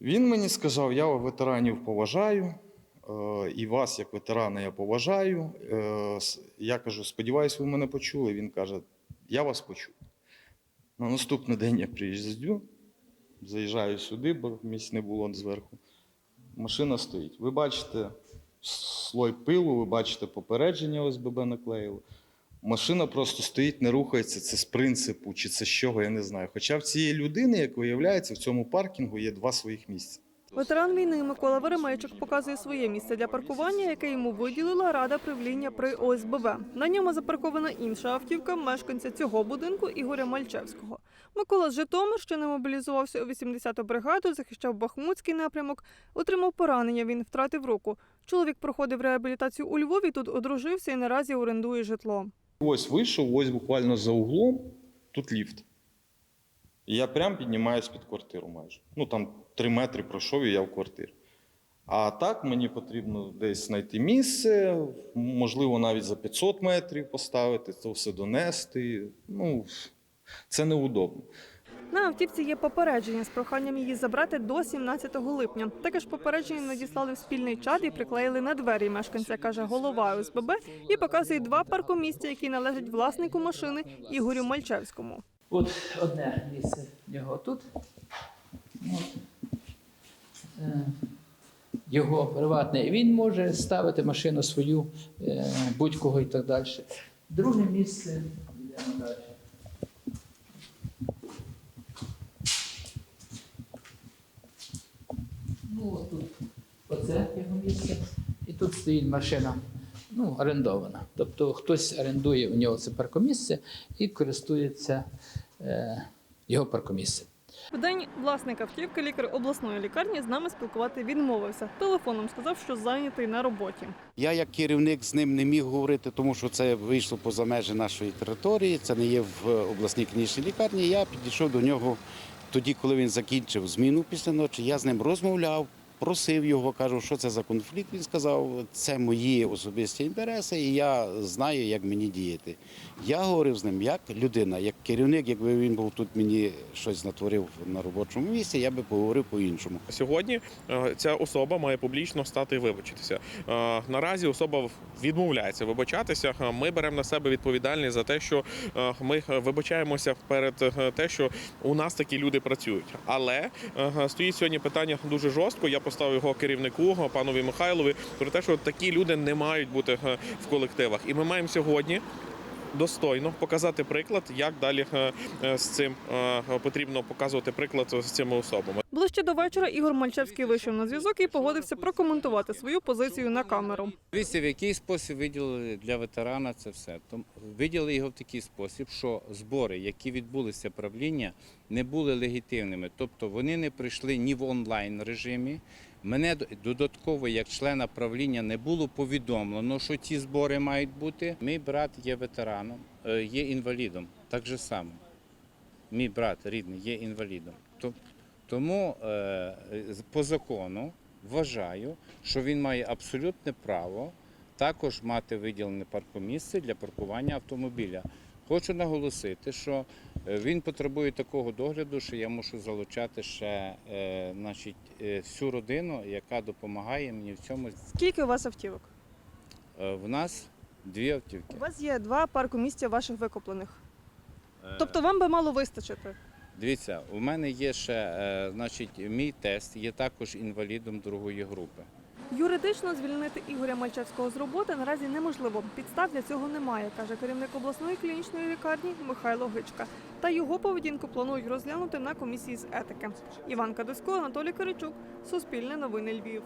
Він мені сказав: я ветеранів поважаю, е, і вас, як ветерана, я поважаю. Е, Я кажу, сподіваюсь, ви мене почули. Він каже, я вас почув. На наступний день я приїздю, заїжджаю сюди, бо місць не було зверху. Машина стоїть. Ви бачите слой пилу, ви бачите попередження ОСББ наклеїли. Машина просто стоїть, не рухається. Це з принципу, чи це з чого, я не знаю. Хоча в цієї людини, як виявляється, в цьому паркінгу є два своїх місця. Ветеран війни Микола Веремейчик показує своє місце для паркування, яке йому виділила рада правління при ОСББ. На ньому запаркована інша автівка мешканця цього будинку Ігоря Мальчевського. Микола з Житомирщини мобілізувався у 80-ту бригаду, захищав Бахмутський напрямок, отримав поранення. Він втратив руку. Чоловік проходив реабілітацію у Львові, тут одружився і наразі орендує житло. Ось вийшов, ось буквально за углом, тут ліфт. І я прям піднімаюсь під квартиру майже. Ну там три метри пройшов і я в квартирі. А так мені потрібно десь знайти місце, можливо, навіть за 500 метрів поставити, це все донести. Ну, це неудобно. На автівці є попередження з проханням її забрати до 17 липня. Таке ж попередження надіслали в спільний чат і приклеїли на двері мешканця, каже голова ОСББ, і показує два паркомісця, які належать власнику машини Ігорю Мальчевському. От одне місце в нього тут. Е, Його приватне. Він може ставити машину свою, е, будь-кого і так далі. Друге місце. Йдемо далі. Ну, от тут оце його місце. І тут стоїть машина ну, орендована. Тобто хтось орендує у нього це паркомісце і користується е, його паркомісцем. В день власник автівки, лікар обласної лікарні, з нами спілкувати відмовився. Телефоном сказав, що зайнятий на роботі. Я як керівник з ним не міг говорити, тому що це вийшло поза межі нашої території, це не є в обласній клінічній лікарні. Я підійшов до нього тоді, коли він закінчив зміну після ночі. Я з ним розмовляв, просив його, кажу, що це за конфлікт. Він сказав, це мої особисті інтереси, і я знаю, як мені діяти. Я говорив з ним як людина, як керівник, якби він був тут мені щось натворив на робочому місці, я би поговорив по-іншому. Сьогодні е, ця особа має публічно стати і вибачитися. Е, Наразі особа відмовляється вибачатися. Е, Ми беремо на себе відповідальність за те, що ми вибачаємося перед те, що у нас такі люди працюють. Але стоїть сьогодні питання дуже жорстко. Я поставив його керівнику, е, панові Михайлові, про те, що такі люди не мають бути е, в колективах. І ми маємо сьогодні достойно показати приклад, як далі е, е, з цим е, потрібно показувати приклад з цими особами. Ближче до вечора Ігор Мальчевський вийшов на зв'язок і погодився прокоментувати свою позицію на камеру. Дивіться, в який спосіб виділили для ветерана це все. Том- Виділили його в такий спосіб, що збори, які відбулися правління, не були легітимними. Тобто вони не прийшли ні в онлайн режимі. Мене додатково, як члена правління, не було повідомлено, що ці збори мають бути. Мій брат є ветераном, е, є інвалідом. Так же само. Мій брат рідний є інвалідом. Тому е, по закону вважаю, що він має абсолютне право також мати виділене паркомісце для паркування автомобіля. Хочу наголосити, що він потребує такого догляду, що я мушу залучати ще е, значить, е, всю родину, яка допомагає мені в цьому. Скільки у вас автівок? Е, В нас дві автівки. У вас є два паркомісця ваших викуплених. Е, Тобто вам би мало вистачити. Дивіться, у мене є ще е, значить, мій тест, є також інвалідом другої групи. Юридично звільнити Ігоря Мальчевського з роботи наразі неможливо. Підстав для цього немає, каже керівник обласної клінічної лікарні Михайло Гичка. Та його поведінку планують розглянути на комісії з етики. Іван Кадисько, Анатолій Киричук, Суспільне новини Львів.